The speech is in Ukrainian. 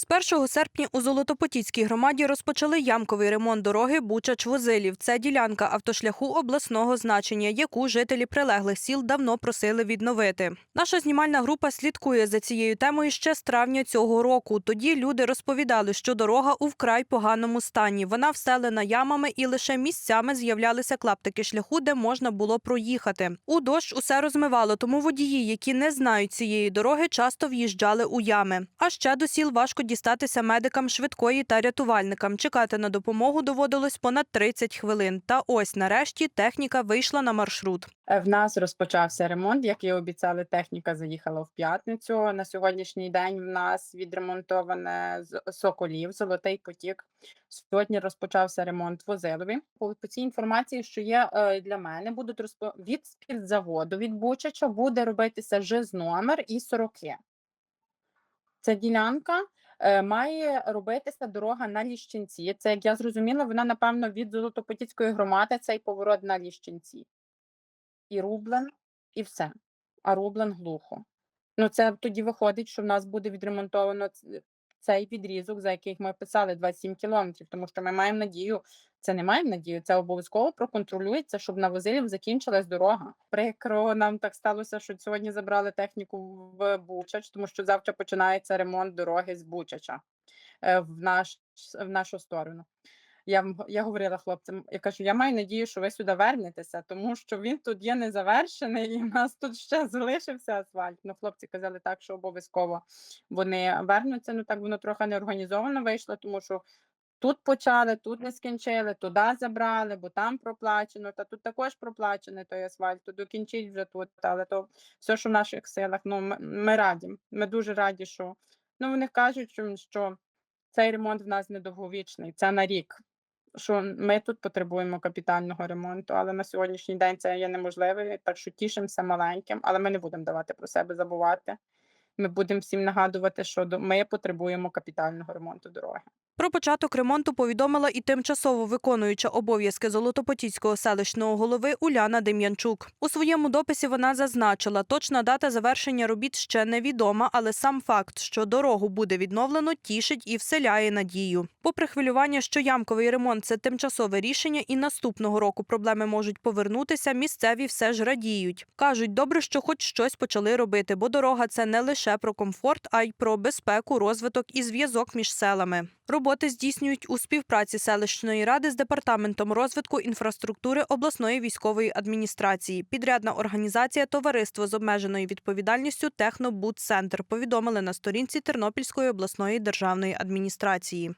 З 1 серпня у Золотопотіцькій громаді розпочали ямковий ремонт дороги Бучач-Возилів. Це ділянка автошляху обласного значення, яку жителі прилеглих сіл давно просили відновити. Наша знімальна група слідкує за цією темою ще з травня цього року. Тоді люди розповідали, що дорога у вкрай поганому стані. Вона вселена ямами і лише місцями з'являлися клаптики шляху, де можна було проїхати. У дощ усе розмивало, тому водії, які не знають цієї дороги, часто в'їжджали у ями. А ще до сіл важко дістатися медикам швидкої та рятувальникам. Чекати на допомогу доводилось понад 30 хвилин. Та ось нарешті техніка вийшла на маршрут. Е, В нас розпочався ремонт, як і обіцяли, техніка заїхала в п'ятницю. На сьогоднішній день в нас відремонтоване з- Соколів, Золотий потік. Сьогодні розпочався ремонт в Озилові. По, цій інформації, що є е, для мене, будуть розпо... від спіртзаводу, від Бучача буде робитися ЖИЗ номер і сороки. Ця ділянка е, має робитися дорога на Ліщинці. Це, як я зрозуміла, вона, напевно, від Золотопотіцької громади цей поворот на Ліщинці і Рублен, і все. А Рублен глухо. Ну, це тоді виходить, що в нас буде відремонтовано цей відрізок, за який ми писали 27 кілометрів, тому що ми маємо надію, це не маємо надію, це обов'язково проконтролюється, щоб на Возилів закінчилась дорога. Прикро нам так сталося, що сьогодні забрали техніку в Бучач, тому що завтра починається ремонт дороги з Бучача е, в, наш, в нашу сторону. Я, я говорила хлопцям, я кажу, я маю надію, що ви сюди вернетеся, тому що він тут є незавершений, і в нас тут ще залишився асфальт. Ну, хлопці казали так, що обов'язково вони вернуться. Ну так воно трохи неорганізовано вийшло, тому що тут почали, тут не скінчили, туди забрали, бо там проплачено, та тут також проплачений той асфальт, то докінчить вже тут, але то все, що в наших силах. Ну, ми, ми раді. Ми дуже раді, що ну вони кажуть, що цей ремонт в нас недовговічний, це на рік що ми тут потребуємо капітального ремонту, але на сьогоднішній день це є неможливо, так що тішимося маленьким, але ми не будемо давати про себе забувати. Ми будемо всім нагадувати, що ми потребуємо капітального ремонту дороги. Про початок ремонту повідомила і тимчасово виконуюча обов'язки Золотопотіцького селищного голови Уляна Дем'янчук. У своєму дописі вона зазначила, точна дата завершення робіт ще невідома, але сам факт, що дорогу буде відновлено, тішить і вселяє надію. Попри хвилювання, що ямковий ремонт це тимчасове рішення, і наступного року проблеми можуть повернутися. Місцеві все ж радіють. кажуть, добре, що хоч щось почали робити, бо дорога це не лише про комфорт, а й про безпеку, розвиток і зв'язок між селами. Роботи здійснюють у співпраці селищної ради з департаментом розвитку інфраструктури обласної військової адміністрації. Підрядна організація Товариство з обмеженою відповідальністю Технобудцентр повідомили на сторінці Тернопільської обласної державної адміністрації.